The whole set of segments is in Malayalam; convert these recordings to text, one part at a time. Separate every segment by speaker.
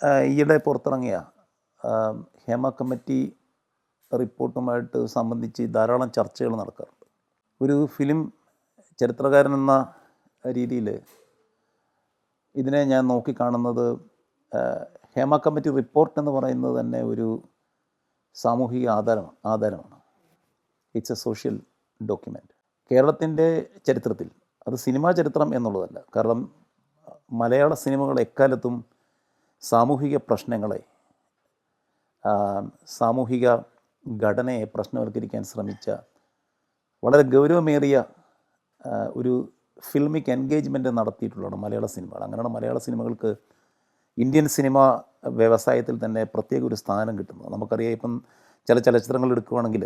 Speaker 1: ഈയിടെ പുറത്തിറങ്ങിയ ഹേമ കമ്മിറ്റി റിപ്പോർട്ടുമായിട്ട് സംബന്ധിച്ച് ധാരാളം ചർച്ചകൾ നടക്കാറുണ്ട്. ഒരു ഫിലിം ചരിത്രകാരൻ എന്ന രീതിയിൽ ഇതിനെ ഞാൻ നോക്കിക്കാണുന്നത് ഹേമ കമ്മിറ്റി റിപ്പോർട്ട് എന്ന് പറയുന്നത് തന്നെ ഒരു സാമൂഹിക ആധാരമാണ് ആധാരമാണ്. ഇറ്റ്സ് എ സോഷ്യൽ ഡോക്യുമെന്റ് കേരളത്തിന്റെ ചരിത്രത്തിൽ അത് സിനിമാ ചരിത്രം എന്നുള്ളതല്ല. കാരണം മലയാള സിനിമകൾ എക്കാലത്തും സാമൂഹിക പ്രശ്നങ്ങളെ സാമൂഹിക ഘടനയെ പ്രശ്നവൽക്കരിക്കാൻ ശ്രമിച്ച വളരെ ഗൗരവമേറിയ ഒരു ഫിലിമിക് എൻഗേജ്മെന്റ് നടത്തിയിട്ടുള്ളതാണ് മലയാള സിനിമകൾ. അങ്ങനെയാണ് മലയാള സിനിമകൾക്ക് ഇന്ത്യൻ സിനിമ വ്യവസായത്തിൽ തന്നെ പ്രത്യേക ഒരു സ്ഥാനം കിട്ടുന്നത്. നമുക്കറിയാം ഇപ്പം ചില ചലച്ചിത്രങ്ങൾ എടുക്കുകയാണെങ്കിൽ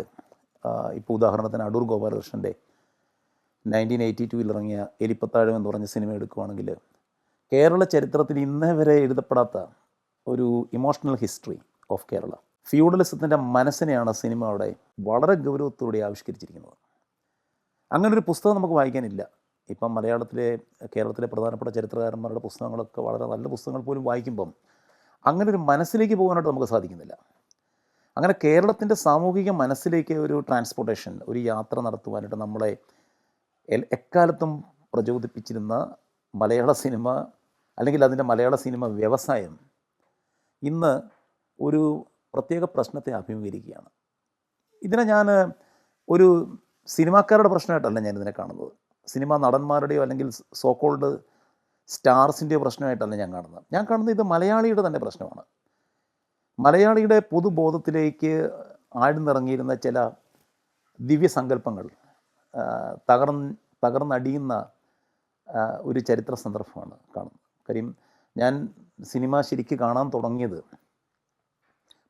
Speaker 1: ഇപ്പോൾ ഉദാഹരണത്തിന് അടൂർ ഗോപാലകൃഷ്ണന്റെ നയന്റീൻ എയ്റ്റി ടൂവിൽ ഇറങ്ങിയ എലിപ്പത്താഴം എന്ന് പറഞ്ഞ സിനിമ എടുക്കുകയാണെങ്കിൽ കേരള ചരിത്രത്തിൽ ഇന്നേ വരെ എഴുതപ്പെടാത്ത ഒരു ഇമോഷണൽ ഹിസ്റ്ററി ഓഫ് കേരള. ഫ്യൂഡലിസത്തിന്റെ മനസ്സിനെയാണ് സിനിമ അവിടെ വളരെ ഗൗരവത്തോടെ ആവിഷ്കരിച്ചിരിക്കുന്നത്. അങ്ങനൊരു പുസ്തകം നമുക്ക് വായിക്കാനില്ല. ഇപ്പം മലയാളത്തിലെ കേരളത്തിലെ പ്രധാനപ്പെട്ട ചരിത്രകാരന്മാരുടെ പുസ്തകങ്ങളൊക്കെ വളരെ നല്ല പുസ്തകങ്ങൾ പോലും വായിക്കുമ്പം അങ്ങനെ ഒരു മനസ്സിലേക്ക് പോകാനായിട്ട് നമുക്ക് സാധിക്കുന്നില്ല. അങ്ങനെ കേരളത്തിന്റെ സാമൂഹിക മനസ്സിലേക്ക് ഒരു ട്രാൻസ്പോർട്ടേഷൻ ഒരു യാത്ര നടത്തുവാനായിട്ട് നമ്മളെ എക്കാലത്തും പ്രചോദിപ്പിച്ചിരുന്ന മലയാള സിനിമ അല്ലെങ്കിൽ അതിന്റെ മലയാള സിനിമ വ്യവസായം ഇന്ന് ഒരു പ്രത്യേക പ്രശ്നത്തെ അഭിമുഖീകരിക്കുകയാണ്. ഇതിനെ ഞാൻ ഒരു സിനിമാക്കാരുടെ പ്രശ്നമായിട്ടല്ല ഞാനിതിനെ കാണുന്നത്. സിനിമാ നടന്മാരുടെയോ അല്ലെങ്കിൽ സോക്കോൾഡ് സ്റ്റാർസിന്റെയോ പ്രശ്നമായിട്ടല്ല ഞാൻ കാണുന്നത്. ഞാൻ കാണുന്നത് ഇത് മലയാളിയുടെ തന്നെ പ്രശ്നമാണ്. മലയാളിയുടെ പൊതുബോധത്തിലേക്ക് ആഴ്ന്നിറങ്ങിയിരുന്ന ചില ദിവ്യസങ്കല്പങ്ങൾ തകർന്ന് തകർന്നടിയുന്ന ഒരു ചരിത്ര സന്ദർഭമാണ് കാണുന്നത്. കാര്യം ഞാൻ സിനിമ ശരിക്ക് കാണാൻ തുടങ്ങിയത്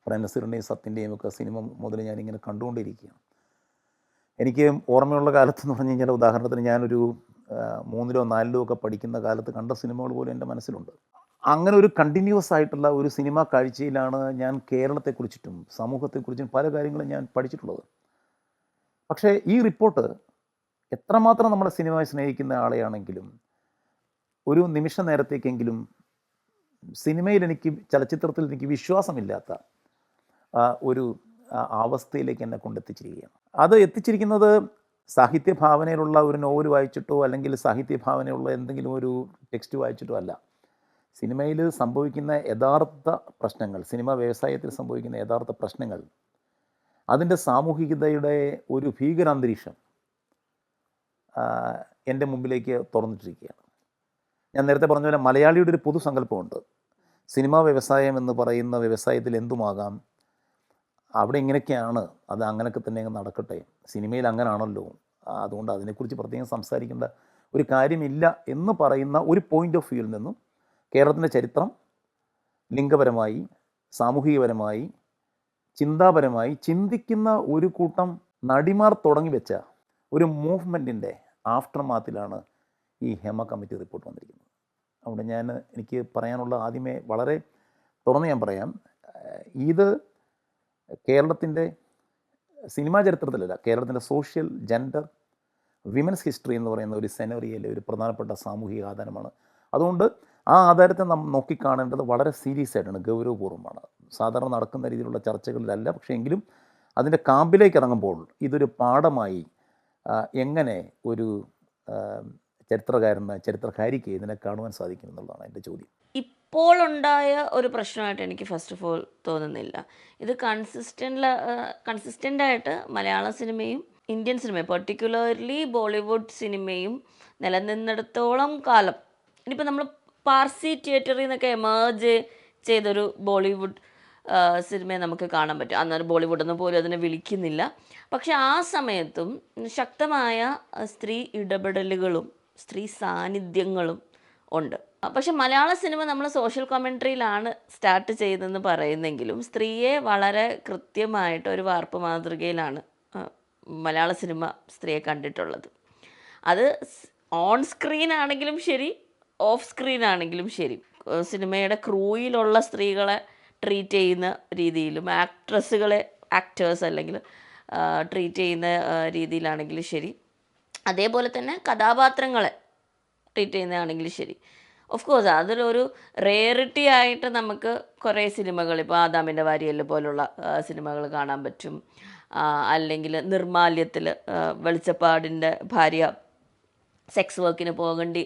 Speaker 1: പ്രേം നസീറിന്റെയും സത്യന്റെയും ഒക്കെ സിനിമ മുതൽ ഞാനിങ്ങനെ കണ്ടുകൊണ്ടിരിക്കുകയാണ്. എനിക്ക് ഓർമ്മയുള്ള കാലത്ത് എന്ന് പറഞ്ഞു കഴിഞ്ഞാൽ ഉദാഹരണത്തിന് ഞാനൊരു മൂന്നിലോ നാലിലോ ഒക്കെ പഠിക്കുന്ന കാലത്ത് കണ്ട സിനിമകൾ പോലും എന്റെ മനസ്സിലുണ്ട്. അങ്ങനെ ഒരു കണ്ടിന്യൂസ് ആയിട്ടുള്ള ഒരു സിനിമാ കാഴ്ചയിലാണ് ഞാൻ കേരളത്തെക്കുറിച്ചിട്ടും സമൂഹത്തെക്കുറിച്ചും പല കാര്യങ്ങളും ഞാൻ പഠിച്ചിട്ടുള്ളത്. പക്ഷേ ഈ റിപ്പോർട്ട് എത്രമാത്രം നമ്മുടെ സിനിമയെ സ്നേഹിക്കുന്ന ആളെയാണെങ്കിലും ഒരു നിമിഷ നേരത്തേക്കെങ്കിലും സിനിമയിൽ എനിക്ക് ചലച്ചിത്രത്തിൽ എനിക്ക് വിശ്വാസമില്ലാത്ത ഒരു അവസ്ഥയിലേക്ക് എന്നെ കൊണ്ടെത്തിച്ചിരിക്കുകയാണ്. അത് എത്തിച്ചിരിക്കുന്നത് സാഹിത്യ ഭാവനയിലുള്ള ഒരു നോവൽ വായിച്ചിട്ടോ അല്ലെങ്കിൽ സാഹിത്യ ഭാവനയുള്ള എന്തെങ്കിലും ഒരു ടെക്സ്റ്റ് വായിച്ചിട്ടോ അല്ല. സിനിമയിൽ സംഭവിക്കുന്ന യഥാർത്ഥ പ്രശ്നങ്ങൾ സിനിമ വ്യവസായത്തിൽ സംഭവിക്കുന്ന യഥാർത്ഥ പ്രശ്നങ്ങൾ അതിന്റെ സാമൂഹികതയുടെ ഒരു ഭീകരാന്തരീക്ഷം എന്റെ മുമ്പിലേക്ക് തുറന്നിട്ടിരിക്കുകയാണ്. ഞാൻ നേരത്തെ പറഞ്ഞ പോലെ മലയാളിയുടെ ഒരു പൊതുസങ്കല്പമുണ്ട്. സിനിമാ വ്യവസായം എന്ന് പറയുന്ന വ്യവസായത്തിൽ എന്തുമാകാം? അവിടെ ഇങ്ങനെയൊക്കെയാണ് അത് അങ്ങനെയൊക്കെ തന്നെ നടക്കട്ടെ? സിനിമയിൽ അങ്ങനാണല്ലോ. അതുകൊണ്ട് അതിനെക്കുറിച്ച് പ്രത്യേകം സംസാരിക്കേണ്ട ഒരു കാര്യമില്ല എന്ന് പറയുന്ന ഒരു പോയിന്റ് ഓഫ് വ്യൂവിൽ നിന്നും കേരളത്തിന്റെ ചരിത്രം ലിംഗപരമായി സാമൂഹികപരമായി ചിന്താപരമായി ചിന്തിക്കുന്ന ഒരു കൂട്ടം നടിമാർ തുടങ്ങി വെച്ച ഒരു മൂവ്മെന്റിന്റെ ആഫ്റ്റർ മാത്തിലാണ് ഈ ഹേമ കമ്മിറ്റി റിപ്പോർട്ട് വന്നിരിക്കുന്നത്. അതുകൊണ്ട് ഞാൻ എനിക്ക് പറയാനുള്ള ആദ്യമേ വളരെ തുറന്ന് ഞാൻ പറയാം. ഇത് കേരളത്തിന്റെ സിനിമാ ചരിത്രത്തിലല്ല കേരളത്തിന്റെ സോഷ്യൽ ജെൻഡർ വിമൻസ് ഹിസ്റ്ററി എന്ന് പറയുന്ന ഒരു സെനറിയയിലെ ഒരു പ്രധാനപ്പെട്ട സാമൂഹിക ആധാരമാണ്. അതുകൊണ്ട് ആ ആധാരത്തെ നാം നോക്കിക്കാണേണ്ടത് വളരെ സീരിയസ് ആയിട്ടാണ് ഗൗരവപൂർവമാണ്. സാധാരണ നടക്കുന്ന രീതിയിലുള്ള ചർച്ചകളിലല്ല പക്ഷേ എങ്കിലും അതിന്റെ കാമ്പിലേക്ക് ഇറങ്ങുമ്പോൾ ഇതൊരു പാഠമായി എങ്ങനെ ഒരു ചരിത്രകാരന് ചരിത്രകാരിക്ക് ഇതിനെ കാണുവാൻ സാധിക്കും എന്നുള്ളതാണ് എന്റെ ചോദ്യം.
Speaker 2: ഇപ്പോൾ ഉണ്ടായ ഒരു പ്രശ്നമായിട്ട് എനിക്ക് ഫസ്റ്റ് ഓഫ് ഓൾ തോന്നുന്നില്ല. ഇത് കൺസിസ്റ്റന്റ് കൺസിസ്റ്റന്റ് ആയിട്ട് മലയാള സിനിമയും ഇന്ത്യൻ സിനിമയും പെർട്ടിക്കുലർലി ബോളിവുഡ് സിനിമയും നിലനിന്നിടത്തോളം കാലം ഇനിയിപ്പോൾ നമ്മൾ പാർസി തിയേറ്ററിൽ നിന്നൊക്കെ എമേർജ് ചെയ്തൊരു ബോളിവുഡ് സിനിമയെ നമുക്ക് കാണാൻ പറ്റും. അന്നേരം ബോളിവുഡ് എന്ന് പോലും അതിനെ വിളിക്കുന്നില്ല. പക്ഷെ ആ സമയത്തും ശക്തമായ സ്ത്രീ ഇടപെടലുകളും സ്ത്രീ സാന്നിധ്യങ്ങളും ഉണ്ട്. പക്ഷെ മലയാള സിനിമ നമ്മൾ സോഷ്യൽ കമൻട്രിയിലാണ് സ്റ്റാർട്ട് ചെയ്തതെന്ന് പറയുന്നെങ്കിലും സ്ത്രീയെ വളരെ കൃത്യമായിട്ട് ഒരു വാർപ്പ് മാതൃകയിലാണ് മലയാള സിനിമ സ്ത്രീയെ കണ്ടിട്ടുള്ളത്. അത് ഓൺ സ്ക്രീൻ ആണെങ്കിലും ശരി ഓഫ് സ്ക്രീൻ ആണെങ്കിലും ശരി സിനിമയുടെ ക്രൂയിലുള്ള സ്ത്രീകളെ ട്രീറ്റ് ചെയ്യുന്ന രീതിയിലും ആക്ട്രസ്സുകളെ ആക്ടേഴ്സ് അല്ലെങ്കിൽ ട്രീറ്റ് ചെയ്യുന്ന രീതിയിലാണെങ്കിലും ശരി. അതേപോലെ തന്നെ കഥാപാത്രങ്ങളെ ട്രീറ്റ് ചെയ്യുന്നതാണെങ്കിലും ശരി. ഓഫ് കോഴ്സ് അതിലൊരു റേറിറ്റി ആയിട്ട് നമുക്ക് കുറേ സിനിമകൾ ഇപ്പോൾ ആദാമിന്റെ വാരിയൽ പോലുള്ള സിനിമകൾ കാണാൻ പറ്റും. അല്ലെങ്കിൽ നിർമാല്യത്തിൽ വെളിച്ചപ്പാടിന്റെ ഭാര്യ സെക്സ് വർക്കിന് പോകേണ്ടി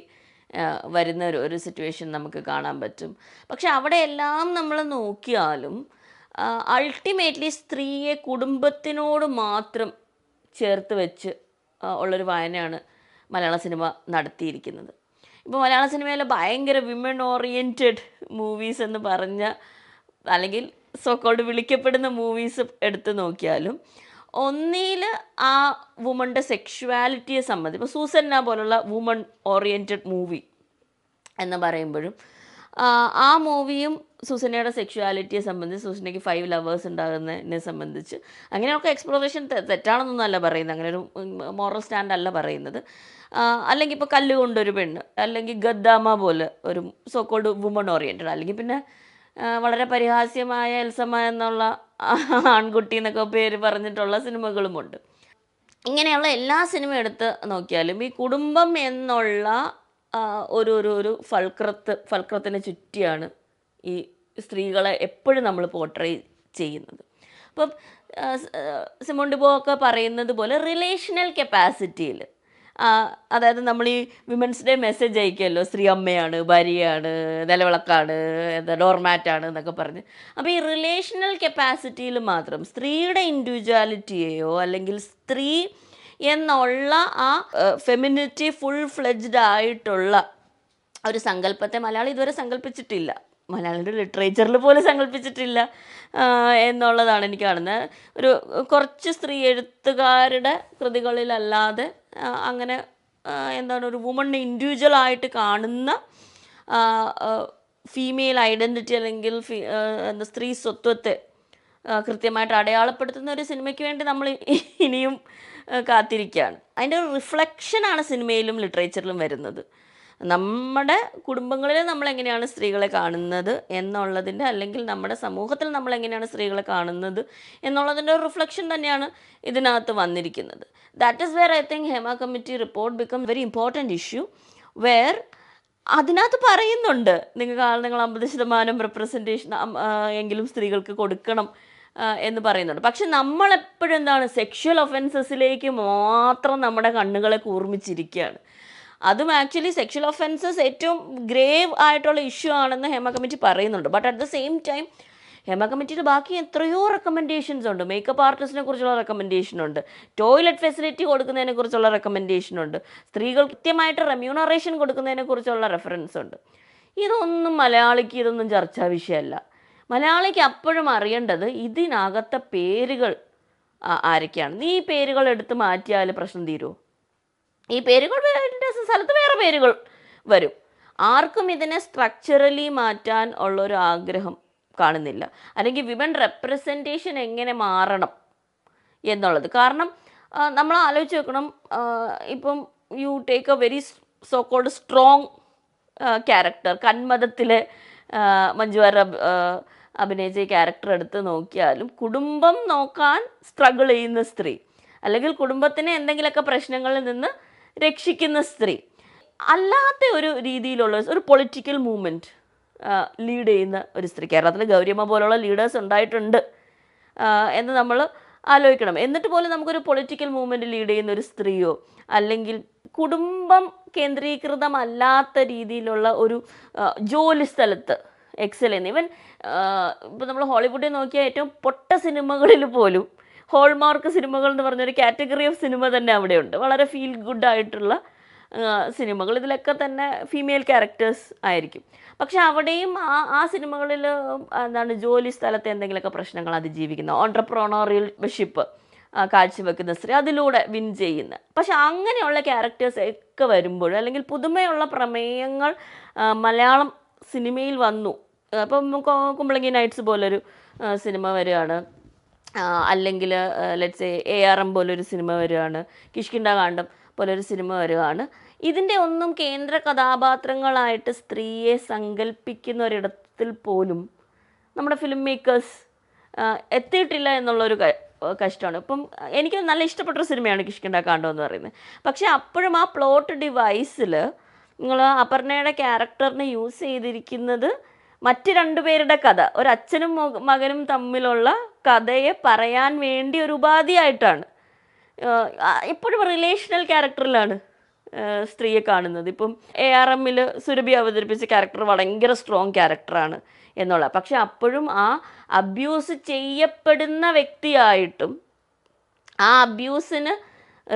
Speaker 2: വരുന്ന ഒരു ഒരു സിറ്റുവേഷൻ നമുക്ക് കാണാൻ പറ്റും. പക്ഷെ അവിടെ എല്ലാം നമ്മൾ നോക്കിയാലും അൾട്ടിമേറ്റ്ലി സ്ത്രീയെ കുടുംബത്തിനോട് മാത്രം ചേർത്ത് വെച്ച് ഉള്ളൊരു വായനയാണ് മലയാള സിനിമ നടത്തിയിരിക്കുന്നത്. ഇപ്പോൾ മലയാള സിനിമയിലെ ഭയങ്കര വിമൻ ഓറിയന്റഡ് മൂവീസ് എന്ന് പറഞ്ഞ അല്ലെങ്കിൽ സോക്കോൾഡ് വിളിക്കപ്പെടുന്ന മൂവീസ് എടുത്തു നോക്കിയാലും ഒന്നിൽ ആ വുമണിന്റെ സെക്ഷുവാലിറ്റിയെ സംബന്ധിച്ച് ഇപ്പോൾ സൂസന്ന പോലുള്ള വുമൺ ഓറിയന്റഡ് മൂവി എന്ന് പറയുമ്പോഴും ആ, മൂവിയും സൂസനയുടെ സെക്ഷുവാലിറ്റിയെ സംബന്ധിച്ച് സൂസനയ്ക്ക് ഫൈവ് ലവേഴ്സ് ഉണ്ടാകുന്നതിനെ സംബന്ധിച്ച് അങ്ങനെയൊക്കെ എക്സ്പ്ലോറേഷൻ തെറ്റാണെന്നൊന്നും അല്ല പറയുന്നത്. അങ്ങനെ ഒരു മോറൽ സ്റ്റാൻഡ് അല്ല പറയുന്നത്. അല്ലെങ്കിൽ ഇപ്പോൾ കല്ല് കൊണ്ടൊരു പെണ്ണ് അല്ലെങ്കിൽ ഗദ്ദാമ പോലെ ഒരു സോക്കോൾഡ് വുമൺ ഓറിയന്റഡ് അല്ലെങ്കിൽ പിന്നെ വളരെ പരിഹാസ്യമായ എൽസമ്മ എന്നുള്ള ആൺകുട്ടി എന്നൊക്കെ പേര് പറഞ്ഞിട്ടുള്ള സിനിമകളുമുണ്ട്. ഇങ്ങനെയുള്ള എല്ലാ സിനിമ എടുത്ത് നോക്കിയാലും ഈ കുടുംബം എന്നുള്ള ഒരു ഒരു ഒരു ഫൽക്രത്ത് ഫൽക്രത്തിന് ചുറ്റിയാണ് ഈ സ്ത്രീകളെ എപ്പോഴും നമ്മൾ പോർട്രേ ചെയ്യുന്നത്. അപ്പം സിമോണ്ടിബോ ഒക്കെ പറയുന്നത് പോലെ റിലേഷണൽ കപ്പാസിറ്റിയിൽ അതായത് നമ്മൾ ഈ വിമൻസ് ഡേ മെസ്സേജ് അയക്കുമല്ലോ സ്ത്രീ അമ്മയാണ് ഭാര്യയാണ് നിലവിളക്കാണ് എന്താ ഡോർമാറ്റാണ് എന്നൊക്കെ പറഞ്ഞ്. അപ്പോൾ ഈ റിലേഷണൽ കപ്പാസിറ്റിയിൽ മാത്രം സ്ത്രീയുടെ ഇൻഡിവിജ്വാലിറ്റിയെയോ അല്ലെങ്കിൽ സ്ത്രീ എന്നുള്ള ആ ഫെമിനിറ്റി ഫുൾ ഫ്ലെജ്ഡ് ആയിട്ടുള്ള ഒരു സങ്കല്പത്തെ മലയാളി ഇതുവരെ സങ്കല്പിച്ചിട്ടില്ല. മലയാളിയുടെ ലിറ്ററേച്ചറിൽ പോലും സങ്കല്പിച്ചിട്ടില്ല എന്നുള്ളതാണ് എനിക്ക് കാണുന്നത്. ഒരു കുറച്ച് സ്ത്രീ എഴുത്തുകാരുടെ കൃതികളിലല്ലാതെ അങ്ങനെ എന്താണ് ഒരു വുമണിനെ ഇൻഡിവിജ്വൽ ആയിട്ട് കാണുന്ന ഫീമെയിൽ ഐഡന്റിറ്റി അല്ലെങ്കിൽ എന്താ സ്ത്രീ സ്വത്വത്തെ കൃത്യമായിട്ട് അടയാളപ്പെടുത്തുന്ന ഒരു സിനിമയ്ക്ക് വേണ്ടി നമ്മൾ ഇനിയും കാത്തിരിക്കുകയാണ്. അതിന്റെ ഒരു റിഫ്ലക്ഷനാണ് സിനിമയിലും ലിറ്ററേച്ചറിലും വരുന്നത്. നമ്മുടെ കുടുംബങ്ങളിൽ നമ്മൾ എങ്ങനെയാണ് സ്ത്രീകളെ കാണുന്നത് എന്നുള്ളതിന്റെ അല്ലെങ്കിൽ നമ്മുടെ സമൂഹത്തിൽ നമ്മൾ എങ്ങനെയാണ് സ്ത്രീകളെ കാണുന്നത് എന്നുള്ളതിന്റെ ഒരു റിഫ്ലക്ഷൻ തന്നെയാണ് ഇതിനകത്ത് വന്നിരിക്കുന്നത്. That is where I think Hema committee report become very important issue where അതിനകത്ത് പറയുന്നുണ്ട്. നിങ്ങൾ നിങ്ങൾ അമ്പത് ശതമാനം റെപ്രസെന്റേഷൻ എങ്കിലും സ്ത്രീകൾക്ക് കൊടുക്കണം എന്ന് പറയുന്നുണ്ട്. പക്ഷെ നമ്മളെപ്പോഴും എന്താണ് സെക്ഷൽ ഒഫൻസസിലേക്ക് മാത്രം നമ്മുടെ കണ്ണുകളെ കൂർമ്മിച്ചിരിക്കുകയാണ്. അതും ആക്ച്വലി സെക്ഷൽ ഒഫൻസസ് ഏറ്റവും ഗ്രേവ് ആയിട്ടുള്ള ഇഷ്യൂ ആണെന്ന് ഹേമ കമ്മിറ്റി പറയുന്നുണ്ട്. But at the same time Hema കമ്മിറ്റിയുടെ ബാക്കി എത്രയോ റെക്കമെൻഡേഷൻസ് ഉണ്ട്. മേക്കപ്പ് ആർട്ടിസ്റ്റിനെ കുറിച്ചുള്ള റെക്കമെൻഡേഷൻ ഉണ്ട്. ടോയ്ലറ്റ് ഫെസിലിറ്റി കൊടുക്കുന്നതിനെ കുറിച്ചുള്ള റെക്കമെൻഡേഷൻ ഉണ്ട്. സ്ത്രീകൾ കൃത്യമായിട്ട് റെമ്യൂണറേഷൻ കൊടുക്കുന്നതിനെ കുറിച്ചുള്ള റെഫറൻസ് ഉണ്ട്. ഇതൊന്നും മലയാളിക്ക് ഇതൊന്നും ചർച്ചാ വിഷയമല്ല. മലയാളിക്ക് അപ്പോഴും അറിയേണ്ടത് ഇതിനകത്തെ പേരുകൾ ആരൊക്കെയാണ്? നീ പേരുകൾ എടുത്ത് മാറ്റിയാൽ പ്രശ്നം തീരുമോ ഈ പേരുകൾ സ്ഥലത്ത് വേറെ പേരുകൾ വരും. ആർക്കും ഇതിനെ സ്ട്രക്ചറലി മാറ്റാൻ ഉള്ളൊരു ആഗ്രഹം കാണുന്നില്ല. അല്ലെങ്കിൽ വിമൻ റെപ്രസെന്റേഷൻ എങ്ങനെ മാറണം എന്നുള്ളത്. കാരണം നമ്മൾ ആലോചിച്ച് വെക്കണം ഇപ്പം you take a very so called strong character കന്മതത്തിലെ മഞ്ജുവാര അഭിനയിച്ച ക്യാരക്ടർ എടുത്ത് നോക്കിയാലും കുടുംബം നോക്കാൻ സ്ട്രഗിൾ ചെയ്യുന്ന സ്ത്രീ. അല്ലെങ്കിൽ കുടുംബത്തിന് എന്തെങ്കിലുമൊക്കെ പ്രശ്നങ്ങളിൽ നിന്ന് രക്ഷിക്കുന്ന സ്ത്രീ. അല്ലാത്ത ഒരു രീതിയിലുള്ള ഒരു പൊളിറ്റിക്കൽ മൂവ്മെന്റ് ലീഡ് ചെയ്യുന്ന ഒരു സ്ത്രീ. കേരളത്തിൽ ഗൗരിയമ്മ പോലുള്ള ലീഡേഴ്സ് ഉണ്ടായിട്ടുണ്ട്. എന്ന് നമ്മൾ ആലോചിക്കണം. എന്നിട്ട് പോലും നമുക്കൊരു പൊളിറ്റിക്കൽ മൂവ്മെന്റ് ലീഡ് ചെയ്യുന്ന ഒരു സ്ത്രീയോ അല്ലെങ്കിൽ കുടുംബം കേന്ദ്രീകൃതമല്ലാത്ത രീതിയിലുള്ള ഒരു ജോലി സ്ഥലത്ത് എക്സൽ ഇവൻ ഇപ്പോൾ നമ്മൾ ഹോളിവുഡിൽ നോക്കിയാൽ ഏറ്റവും പൊട്ട സിനിമകളിൽ പോലും ഹോൾമാർക്ക് സിനിമകൾ എന്ന് പറഞ്ഞൊരു കാറ്റഗറി ഓഫ് സിനിമ തന്നെ അവിടെയുണ്ട്. വളരെ ഫീൽ ഗുഡ് ആയിട്ടുള്ള സിനിമകൾ ഇതിലൊക്കെ തന്നെ ഫീമെയിൽ ക്യാരക്ടേഴ്സ് ആയിരിക്കും. പക്ഷെ അവിടെയും ആ ആ സിനിമകളിൽ എന്താണ് ജോലി സ്ഥലത്തെ എന്തെങ്കിലുമൊക്കെ പ്രശ്നങ്ങൾ അതിജീവിക്കുന്ന ഓണ്ടർപ്രോണോറിയൽഷിപ്പ് കാഴ്ചവെക്കുന്ന സ്ത്രീ അതിലൂടെ വിൻ ചെയ്യുന്ന. പക്ഷെ അങ്ങനെയുള്ള ക്യാരക്ടേഴ്സ് ഒക്കെ വരുമ്പോൾ അല്ലെങ്കിൽ പുതുമയുള്ള പ്രമേയങ്ങൾ മലയാളം സിനിമയിൽ വന്നു. അപ്പം കുമ്പളങ്ങി നൈറ്റ്സ് പോലൊരു സിനിമ വരികയാണ്. അല്ലെങ്കിൽ ലെറ്റ്സ് എ ആർ എം പോലൊരു സിനിമ വരികയാണ് കിഷ്കിണ്ട കാണ്ഡം പോലൊരു സിനിമ വരികയാണ് ഇതിന്റെ ഒന്നും കേന്ദ്ര കഥാപാത്രങ്ങളായിട്ട് സ്ത്രീയെ സങ്കല്പിക്കുന്ന ഒരിടത്തിൽ പോലും നമ്മുടെ ഫിലിം മേക്കേഴ്സ് എത്തിയിട്ടില്ല എന്നുള്ളൊരു കഷ്ടമാണ്. ഇപ്പം എനിക്ക് നല്ല ഇഷ്ടപ്പെട്ട ഒരു സിനിമയാണ് കിഷ്കിണ്ട കാണ്ഡം എന്ന് പറയുന്നത്. പക്ഷേ അപ്പോഴും ആ പ്ലോട്ട് ഡിവൈസിൽ നിങ്ങൾ അപർണയുടെ ക്യാരക്ടറിനെ യൂസ് ചെയ്തിരിക്കുന്നത് മറ്റ് രണ്ടുപേരുടെ കഥ. ഒരു അച്ഛനും മകനും തമ്മിലുള്ള കഥയെ പറയാൻ വേണ്ടി ഒരു ഉപാധിയായിട്ടാണ്. എപ്പോഴും റിലേഷണൽ ക്യാരക്ടറിലാണ് സ്ത്രീയെ കാണുന്നത്. ഇപ്പം എ ആർ എമ്മിൽ സുരഭി അവതരിപ്പിച്ച ക്യാരക്ടർ ഭയങ്കര സ്ട്രോങ് ക്യാരക്ടറാണ് എന്നുള്ള പക്ഷെ അപ്പോഴും ആ അബ്യൂസ് ചെയ്യപ്പെടുന്ന വ്യക്തിയായിട്ടും ആ അബ്യൂസിന്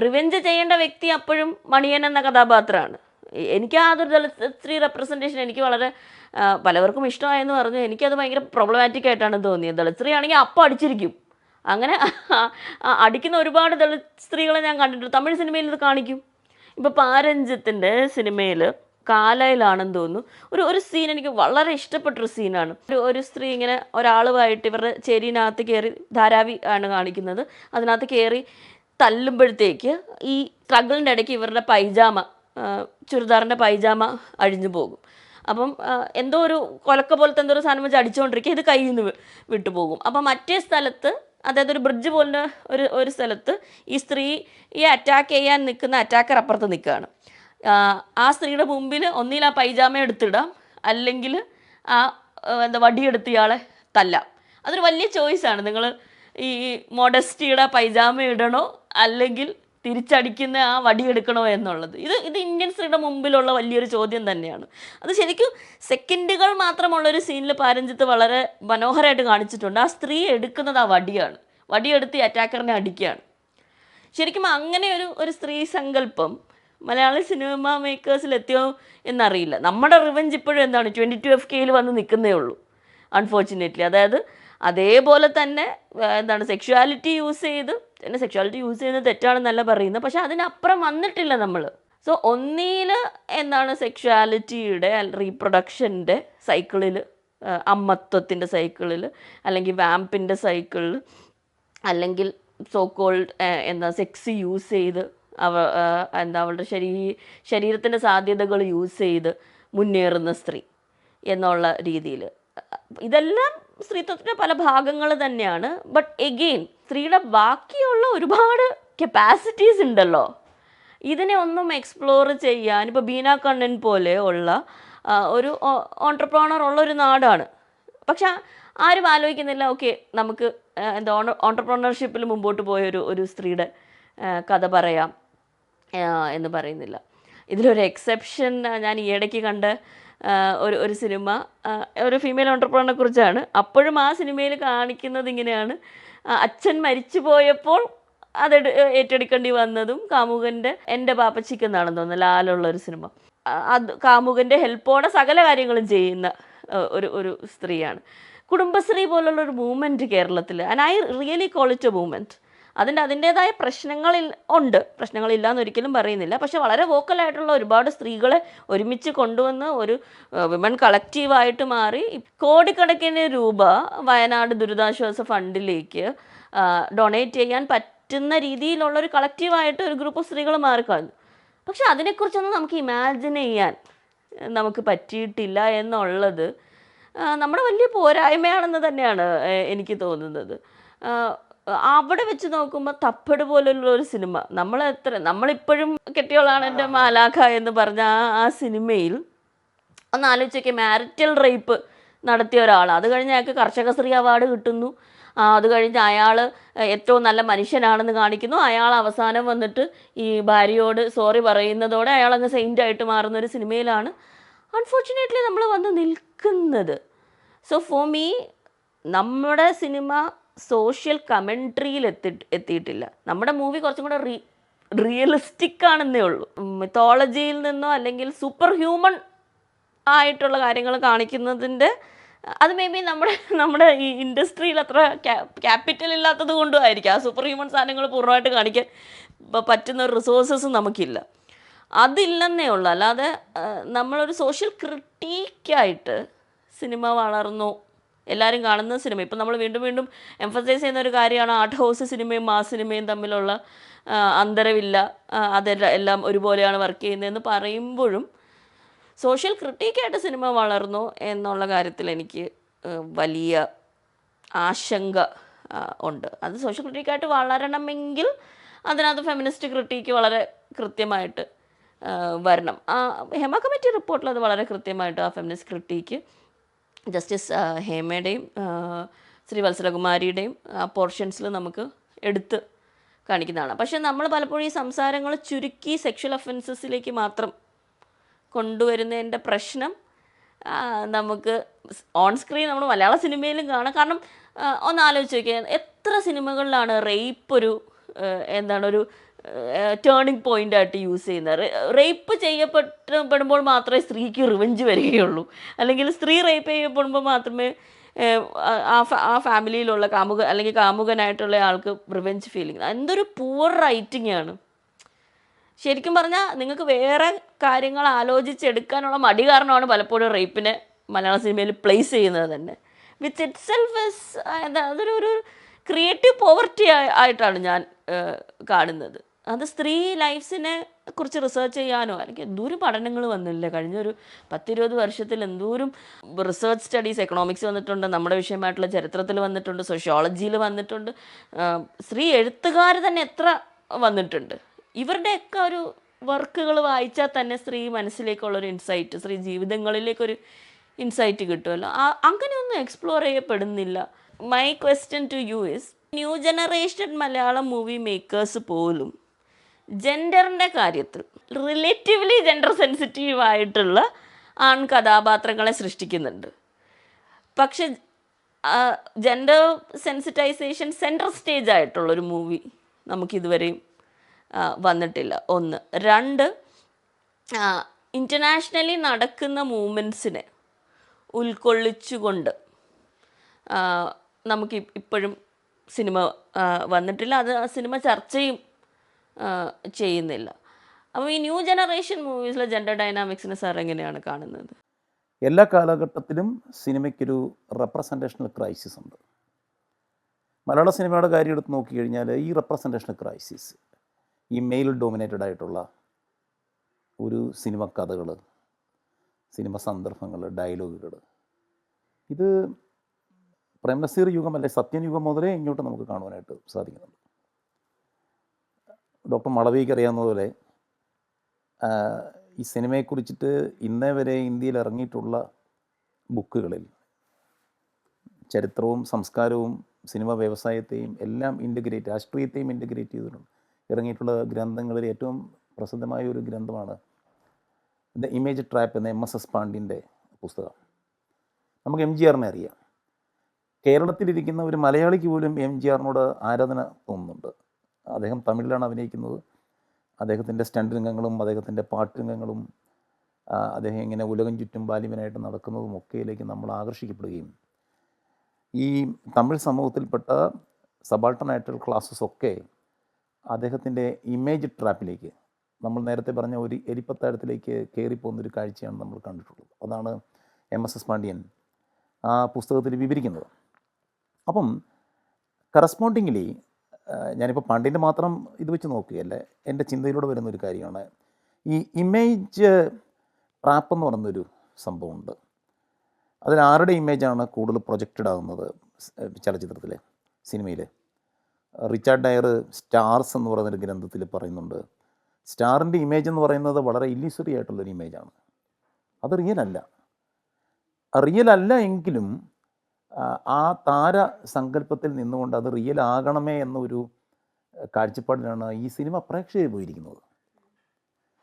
Speaker 2: റിവെഞ്ച് ചെയ്യേണ്ട വ്യക്തി അപ്പോഴും മണിയൻ എന്ന കഥാപാത്രമാണ്. എനിക്ക് ആ ദളിത് സ്ത്രീ റെപ്രസെന്റേഷൻ എനിക്ക് വളരെ പലവർക്കും ഇഷ്ടമായെന്ന് പറഞ്ഞു. എനിക്കത് ഭയങ്കര പ്രോബ്ലമാറ്റിക് ആയിട്ടാണ് തോന്നിയത്. ദളിത് സ്ത്രീ ആണെങ്കിൽ അപ്പം അടിച്ചിരിക്കും. അങ്ങനെ അടിക്കുന്ന ഒരുപാട് ദളിത് സ്ത്രീകളെ ഞാൻ കണ്ടിട്ടുണ്ട്. തമിഴ് സിനിമയിൽ ഇത് കാണിക്കും. ഇപ്പോൾ പാരഞ്ജിത്തിന്റെ സിനിമയിൽ കാലയിലാണെന്ന് തോന്നുന്നു. ഒരു ഒരു സീൻ എനിക്ക് വളരെ ഇഷ്ടപ്പെട്ടൊരു സീനാണ് ഒരു ഒരു സ്ത്രീ ഇങ്ങനെ ഒരാളുമായിട്ട് ഇവരുടെ ചേരിനകത്ത് കയറി ധാരാവി ആണ് കാണിക്കുന്നത്. അതിനകത്ത് കയറി തല്ലുമ്പോഴത്തേക്ക് ഈ സ്ട്രഗിളിന്റെ ഇടയ്ക്ക് ഇവരുടെ പൈജാമ ചുരിദാറിന്റെ പൈജാമ അഴിഞ്ഞു പോകും. അപ്പം എന്തോ ഒരു കൊലക്ക പോലത്തെ എന്തോ ഒരു സാധനം വെച്ച് അടിച്ചുകൊണ്ടിരിക്കുക ഇത് കയ്യിൽ നിന്ന് വിട്ടു വിട്ടുപോകും അപ്പം മറ്റേ സ്ഥലത്ത് അതായത് ഒരു ബ്രിഡ്ജ് പോലുള്ള ഒരു ഒരു സ്ഥലത്ത് ഈ സ്ത്രീ ഈ അറ്റാക്ക് ചെയ്യാൻ നിൽക്കുന്ന അറ്റാക്കർ അപ്പുറത്ത് നിൽക്കുകയാണ്. ആ സ്ത്രീയുടെ മുമ്പിൽ ഒന്നിൽ ആ പൈജാമ എടുത്തിടാം. അല്ലെങ്കിൽ ആ എന്താ വടിയെടുത്ത് ഇയാളെ തല്ലാം. അതൊരു വലിയ ചോയ്സാണ് നിങ്ങൾ ഈ മോഡസ്റ്റിയുടെ പൈജാമ ഇടണോ? അല്ലെങ്കിൽ തിരിച്ചടിക്കുന്ന ആ വടിയെടുക്കണോ എന്നുള്ളത്. ഇത് ഇത് ഇന്ത്യൻസിന്റെ മുമ്പിലുള്ള വലിയൊരു ചോദ്യം തന്നെയാണ്. അത് ശരിക്കും സെക്കൻഡുകൾ മാത്രമുള്ളൊരു സീനിൽ പാരഞ്ചിത്ത് വളരെ മനോഹരമായിട്ട് കാണിച്ചിട്ടുണ്ട്. ആ സ്ത്രീ എടുക്കുന്നത് ആ വടിയാണ്. വടിയെടുത്ത് അറ്റാക്കറിനെ അടിക്കുകയാണ്. ശരിക്കും അങ്ങനെ ഒരു ഒരു സ്ത്രീ സങ്കല്പം മലയാള സിനിമ മേക്കേഴ്സിൽ എത്തിയോ എന്നറിയില്ല. നമ്മുടെ റിവഞ്ച് ഇപ്പോഴും എന്താണ്? ട്വന്റി ടു എഫ് കെയിൽ വന്ന് നിൽക്കുന്നേ ഉള്ളൂ. അൺഫോർച്ചുനേറ്റ്ലി അതായത് അതേപോലെ തന്നെ എന്താണ് സെക്ഷുവാലിറ്റി യൂസ് ചെയ്ത് എന്നെ സെക്ഷുവാലിറ്റി യൂസ് ചെയ്യുന്നത് തെറ്റാണെന്നല്ല പറയുന്നത്. പക്ഷെ അതിനപ്പുറം വന്നിട്ടില്ല നമ്മൾ സോ ഒന്നിയിൽ എന്താണ് സെക്ഷുവാലിറ്റിയുടെ റീപ്രൊഡക്ഷന്റെ സൈക്കിളിൽ അമ്മത്വത്തിന്റെ സൈക്കിളിൽ അല്ലെങ്കിൽ വാമ്പിന്റെ സൈക്കിളിൽ അല്ലെങ്കിൽ സോ കോൾഡ് എന്താ സെക്സ് യൂസ് ചെയ്ത് അവ എന്താ അവളുടെ ശരീ ശരീരത്തിന്റെ സാധ്യതകൾ യൂസ് ചെയ്ത് മുന്നേറുന്ന സ്ത്രീ എന്നുള്ള രീതിയിൽ ഇതെല്ലാം സ്ത്രീത്വത്തിന്റെ പല ഭാഗങ്ങൾ തന്നെയാണ്. ബട്ട് എഗെയിൻ സ്ത്രീയുടെ ബാക്കിയുള്ള ഒരുപാട് കപ്പാസിറ്റീസ് ഉണ്ടല്ലോ. ഇതിനെ ഒന്നും എക്സ്പ്ലോർ ചെയ്യാൻ ഇപ്പോൾ ബീന കണ്ണൻ പോലെ ഉള്ള ഒരു ഓൺട്രപ്രോണർ ഉള്ള ഒരു നാടാണ്. പക്ഷെ ആരും ആലോചിക്കുന്നില്ല ഓക്കെ നമുക്ക് എന്താ ഓൺട്രപ്രോണർഷിപ്പിൽ മുമ്പോട്ട് പോയ ഒരു സ്ത്രീയുടെ കഥ പറയാം എന്ന് പറയുന്നില്ല. ഇതിലൊരു എക്സെപ്ഷൻ ഞാൻ ഈ കണ്ട കണ്ട് ഒരു ഒരു സിനിമ ഒരു ഫീമെയിൽ ഓൺടർപ്രണറെ കുറിച്ചാണ്. അപ്പോഴും ആ സിനിമയിൽ കാണിക്കുന്നത് ഇങ്ങനെയാണ്. അച്ഛൻ മരിച്ചു പോയപ്പോൾ അത് ഏറ്റെടുക്കേണ്ടി വന്നതും കാമുകന്റെ എന്റെ പാപ്പച്ചിക്ക് എന്നാണെന്ന് തോന്നുന്നു ലാലുള്ള ഒരു സിനിമ അത് കാമുകന്റെ ഹെൽപ്പോടെ സകല കാര്യങ്ങളും ചെയ്യുന്ന ഒരു ഒരു സ്ത്രീയാണ്. കുടുംബശ്രീ പോലുള്ള ഒരു മൂവ്മെന്റ് കേരളത്തിൽ and I really call it a movement അതിന്റെ അതിന്റേതായ പ്രശ്നങ്ങളിൽ ഉണ്ട്. പ്രശ്നങ്ങളില്ല എന്നൊരിക്കലും പറയുന്നില്ല. പക്ഷെ വളരെ വോക്കലായിട്ടുള്ള ഒരുപാട് സ്ത്രീകളെ ഒരുമിച്ച് കൊണ്ടുവന്ന് ഒരു വിമൻ കളക്റ്റീവായിട്ട് മാറി. കോടിക്കണക്കിന് രൂപ വയനാട് ദുരിതാശ്വാസ ഫണ്ടിലേക്ക് ഡൊണേറ്റ് ചെയ്യാൻ പറ്റുന്ന രീതിയിലുള്ള ഒരു കളക്റ്റീവായിട്ട് ഒരു ഗ്രൂപ്പ് സ്ത്രീകൾ മാറിക്കളഞ്ഞു. പക്ഷെ അതിനെക്കുറിച്ചൊന്നും നമുക്ക് ഇമാജിൻ ചെയ്യാൻ നമുക്ക് പറ്റിയിട്ടില്ല എന്നുള്ളത് നമ്മുടെ വലിയ പോരായ്മയാണെന്ന് തന്നെയാണ് എനിക്ക് തോന്നുന്നത്. അവിടെ വെച്ച് നോക്കുമ്പോൾ തപ്പട് പോലുള്ള ഒരു സിനിമ. നമ്മൾ എത്ര നമ്മളിപ്പോഴും കെട്ടിയോളാണ് എന്റെ മാലാഖ എന്ന് പറഞ്ഞ ആ സിനിമയിൽ ഒന്ന് ആലോചിച്ചൊക്കെ മാരിറ്റൽ റേപ്പ് നടത്തിയ ഒരാൾ അത് കഴിഞ്ഞ് അയാൾക്ക് കർഷകശ്രീ അവാർഡ് കിട്ടുന്നു. അത് കഴിഞ്ഞ് അയാൾ ഏറ്റവും നല്ല മനുഷ്യനാണെന്ന് കാണിക്കുന്നു. അയാൾ അവസാനം വന്നിട്ട് ഈ ഭാര്യയോട് സോറി പറയുന്നതോടെ അയാൾ അങ്ങ് സെയിന്റ് ആയിട്ട് മാറുന്ന ഒരു സിനിമയിലാണ് അൺഫോർച്ചുനേറ്റ്ലി നമ്മൾ വന്ന് നിൽക്കുന്നത്. സോ ഫോർ മീ നമ്മുടെ സിനിമ സോഷ്യൽ കമൻട്രിയിൽ എത്തി എത്തിയിട്ടില്ല. നമ്മുടെ മൂവി കുറച്ചും കൂടെ റീ റിയലിസ്റ്റിക് ആണെന്നേ ഉള്ളൂ മിത്തോളജിയിൽ നിന്നോ അല്ലെങ്കിൽ സൂപ്പർ ഹ്യൂമൺ ആയിട്ടുള്ള കാര്യങ്ങൾ കാണിക്കുന്നതിന്റെ അത് മേ ബി നമ്മുടെ നമ്മുടെ ഈ ഇൻഡസ്ട്രിയിൽ അത്ര ക്യാപിറ്റൽ ഇല്ലാത്തത് കൊണ്ടും ആയിരിക്കും. ആ സൂപ്പർ ഹ്യൂമൻ സാധനങ്ങൾ പൂർണമായിട്ട് കാണിക്കാൻ പറ്റുന്ന റിസോഴ്സസ് നമുക്കില്ല. അതില്ലെന്നേ ഉള്ളൂ. അല്ലാതെ നമ്മളൊരു സോഷ്യൽ ക്രിട്ടീക്കായിട്ട് സിനിമ വളർന്നു. എല്ലാവരും കാണുന്ന സിനിമ. ഇപ്പം നമ്മൾ വീണ്ടും വീണ്ടും എംഫസൈസ് ചെയ്യുന്ന ഒരു കാര്യമാണ് ആർട്ട് ഹൗസ് സിനിമയും ആ സിനിമയും തമ്മിലുള്ള അന്തരമില്ല അതെല്ലാം എല്ലാം ഒരുപോലെയാണ് വർക്ക് ചെയ്യുന്നതെന്ന് പറയുമ്പോഴും സോഷ്യൽ ക്രിട്ടിക്കായിട്ട് സിനിമ വളർന്നു എന്നുള്ള കാര്യത്തിൽ എനിക്ക് വലിയ ആശങ്ക ഉണ്ട്. അത് സോഷ്യൽ ക്രിട്ടിക്കായിട്ട് വളരണമെങ്കിൽ അതിനകത്ത് ഫെമിനിസ്റ്റ് ക്രിട്ടിക്ക് വളരെ കൃത്യമായിട്ട് വരണം. ആ ഹെമ കമ്മിറ്റി റിപ്പോർട്ടിൽ അത് വളരെ കൃത്യമായിട്ട് ആ ഫെമിനിസ്റ്റ് ക്രിട്ടിക്ക് ജസ്റ്റിസ് ഹേമയുടെയും ശ്രീ വത്സലകുമാരിയുടെയും പോർഷൻസിൽ നമുക്ക് എടുത്ത് കാണിക്കുന്നതാണ്. പക്ഷേ നമ്മൾ പലപ്പോഴും ഈ സംസാരങ്ങൾ ചുരുക്കി സെക്ഷൽ ഒഫൻസസിലേക്ക് മാത്രം കൊണ്ടുവരുന്നതിന്റെ പ്രശ്നം നമുക്ക് ഓൺ സ്ക്രീൻ നമ്മൾ മലയാള സിനിമയിലും കാണാം. കാരണം ഒന്ന് ആലോചിച്ച് നോക്കിയാൽ എത്ര സിനിമകളിലാണ് റേപ്പ് ഒരു എന്താണ് ഒരു ടേണിംഗ് പോയിന്റ് ആയിട്ട് യൂസ് ചെയ്യുന്നത് റേപ്പ് ചെയ്യപ്പെട്ടപ്പെടുമ്പോൾ മാത്രമേ സ്ത്രീക്ക് റിവഞ്ച് വരികയുള്ളൂ. അല്ലെങ്കിൽ സ്ത്രീ റേപ്പ് ചെയ്യപ്പെടുമ്പോൾ മാത്രമേ ആ- ആ ഫാമിലിയിലുള്ള കാമുക അല്ലെങ്കിൽ കാമുകനായിട്ടുള്ള ആൾക്ക് റിവെഞ്ച് ഫീലിംഗ് എന്തൊരു പൂവർ റൈറ്റിംഗ് ആണ്. ശരിക്കും പറഞ്ഞാൽ നിങ്ങൾക്ക് വേറെ കാര്യങ്ങൾ ആലോചിച്ചെടുക്കാനുള്ള മടി കാരണമാണ് പലപ്പോഴും റേപ്പിനെ മലയാള സിനിമയിൽ പ്ലേസ് ചെയ്യുന്നത് തന്നെ. വിത്ത് ഇറ്റ് സെൽഫ് അതൊരു ഒരു ക്രിയേറ്റീവ് പോവർട്ടി ആയിട്ടാണ് ഞാൻ കാണുന്നത്. അത് സ്ത്രീ ലൈഫ്സിനെ കുറിച്ച് റിസർച്ച് ചെയ്യാനോ അല്ലെങ്കിൽ എന്തോരം പഠനങ്ങൾ വന്നില്ലേ? കഴിഞ്ഞൊരു പത്തിരുപത് വർഷത്തിൽ എന്തോരം റിസർച്ച് സ്റ്റഡീസ് എക്കണോമിക്സ് വന്നിട്ടുണ്ട് നമ്മുടെ വിഷയമായിട്ടുള്ള ചരിത്രത്തിൽ വന്നിട്ടുണ്ട് സോഷ്യോളജിയിൽ വന്നിട്ടുണ്ട്. സ്ത്രീ എഴുത്തുകാർ തന്നെ എത്ര വന്നിട്ടുണ്ട്? ഇവരുടെയൊക്കെ ഒരു വർക്കുകൾ വായിച്ചാൽ തന്നെ സ്ത്രീ മനസ്സിലേക്കുള്ളൊരു ഇൻസൈറ്റ് സ്ത്രീ ജീവിതങ്ങളിലേക്കൊരു ഇൻസൈറ്റ് കിട്ടുമല്ലോ? അങ്ങനെയൊന്നും എക്സ്പ്ലോർ ചെയ്യപ്പെടുന്നില്ല. My question to you is new generation Malayalam movie makers പോലും ജെൻഡറിന്റെ കാര്യത്തിൽ റിലേറ്റീവ്ലി ജെൻഡർ സെൻസിറ്റീവ് ആയിട്ടുള്ള ആൺ കഥാപാത്രങ്ങളെ സൃഷ്ടിക്കുന്നുണ്ട്. പക്ഷെ ജെൻഡർ സെൻസിറ്റൈസേഷൻ സെൻട്രൽ സ്റ്റേജ് ആയിട്ടുള്ളൊരു മൂവി നമുക്കിതുവരെയും വന്നിട്ടില്ല. ഒന്ന്. രണ്ട് ഇന്റർനാഷണലി നടക്കുന്ന മൂവ്മെന്റ്സിനെ ഉൾക്കൊള്ളിച്ചുകൊണ്ട് നമുക്ക് ഇപ്പോഴും സിനിമ വന്നിട്ടില്ല. അത് ആ സിനിമ ചർച്ചയും ചെയ്യുന്നില്ല. അപ്പോൾ ഈ ന്യൂ ജനറേഷൻ മൂവീസിലെ ജെൻഡർ ഡൈനാമിക്സിനെ സാർ എങ്ങനെയാണ് കാണുന്നത്?
Speaker 1: എല്ലാ കാലഘട്ടത്തിലും സിനിമയ്ക്കൊരു റെപ്രസെന്റേഷണൽ ക്രൈസിസ് ഉണ്ട്. മലയാള സിനിമയുടെ കാര്യം എടുത്ത് നോക്കിക്കഴിഞ്ഞാൽ ഈ റെപ്രസെന്റേഷണൽ ക്രൈസിസ് ഈ മെയിൽ ഡോമിനേറ്റഡ് ആയിട്ടുള്ള ഒരു സിനിമ കഥകൾ സിനിമ സന്ദർഭങ്ങൾ ഡയലോഗുകൾ ഇത് പ്രേംനസീർ യുഗം അല്ലെ സത്യൻ യുഗം മുതലേ ഇങ്ങോട്ട് നമുക്ക് കാണുവാനായിട്ട് സാധിക്കുന്നുണ്ട്. ഡോക്ടർ മളവിക്ക് അറിയാവുന്നതുപോലെ ഈ സിനിമയെക്കുറിച്ചിട്ട് ഇന്നേ വരെ ഇന്ത്യയിൽ ഇറങ്ങിയിട്ടുള്ള ബുക്കുകളിൽ ചരിത്രവും സംസ്കാരവും സിനിമ വ്യവസായത്തെയും എല്ലാം ഇന്റഗ്രേറ്റ് രാഷ്ട്രീയത്തെയും ഇന്റഗ്രേറ്റ് ചെയ്തിട്ടുണ്ട്. ഇറങ്ങിയിട്ടുള്ള ഗ്രന്ഥങ്ങളിൽ ഏറ്റവും പ്രസിദ്ധമായ ഒരു ഗ്രന്ഥമാണ് ദ ഇമേജ് ട്രാപ്പ് എന്ന എം എസ് എസ് പാണ്ഡ്യന്റെ പുസ്തകം. നമുക്ക് എം ജി ആറിനെ അറിയാം. കേരളത്തിലിരിക്കുന്ന ഒരു മലയാളിക്ക് പോലും എം ജി ആറിനോട് ആരാധന തോന്നുന്നുണ്ട്. അദ്ദേഹം തമിഴിലാണ് അഭിനയിക്കുന്നത്. അദ്ദേഹത്തിന്റെ സ്റ്റണ്ട് രംഗങ്ങളും അദ്ദേഹത്തിന്റെ പാട്ട് രംഗങ്ങളും അദ്ദേഹം ഇങ്ങനെ ഉലകം ചുറ്റും ബാലിമനായിട്ട് നടക്കുന്നതും ഒക്കെയിലേക്ക് നമ്മൾ ആകർഷിക്കപ്പെടുകയും. ഈ തമിഴ് സമൂഹത്തിൽപ്പെട്ട സബാൾട്ടനായിട്ടുള്ള ക്ലാസ്സസ് ഒക്കെ അദ്ദേഹത്തിന്റെ ഇമേജ് ട്രാപ്പിലേക്ക് നമ്മൾ നേരത്തെ പറഞ്ഞ ഒരു എലിപ്പത്താഴത്തിലേക്ക് കയറിപ്പോകുന്നൊരു കാഴ്ചയാണ് നമ്മൾ കണ്ടിട്ടുള്ളത്. അതാണ് എം എസ് എസ് പാണ്ഡ്യൻ ആ പുസ്തകത്തിൽ വിവരിക്കുന്നത്. അപ്പം കറസ്പോണ്ടിങ്ങിലി ഞാനിപ്പോൾ പണ്ടിന്റെ മാത്രം ഇത് വെച്ച് നോക്കുകയല്ല എന്റെ ചിന്തയിലൂടെ വരുന്ന ഒരു കാര്യമാണ്. ഈ ഇമേജ് ട്രാപ്പ് എന്ന് പറയുന്നൊരു സംഭവമുണ്ട്. അതിൽ ആരുടെ ഇമേജാണ് കൂടുതൽ പ്രൊജക്റ്റഡ് ആകുന്നത് ചലച്ചിത്രത്തിൽ സിനിമയിൽ റിച്ചാർഡ് ഡയർ സ്റ്റാർസ് എന്ന് പറയുന്നൊരു ഗ്രന്ഥത്തിൽ പറയുന്നുണ്ട്. സ്റ്റാറിന്റെ ഇമേജ് എന്ന് പറയുന്നത് വളരെ ഇല്ലീസറി ആയിട്ടുള്ളൊരു ഇമേജാണ് അത് റിയൽ അല്ല. റിയൽ അല്ല എങ്കിലും ആ, താര സങ്കല്പത്തിൽ നിന്നുകൊണ്ട് അത് റിയൽ ആകണമേ എന്നൊരു കാഴ്ചപ്പാടിലാണ് ഈ സിനിമ പ്രേക്ഷകർ പോയിരിക്കുന്നത്.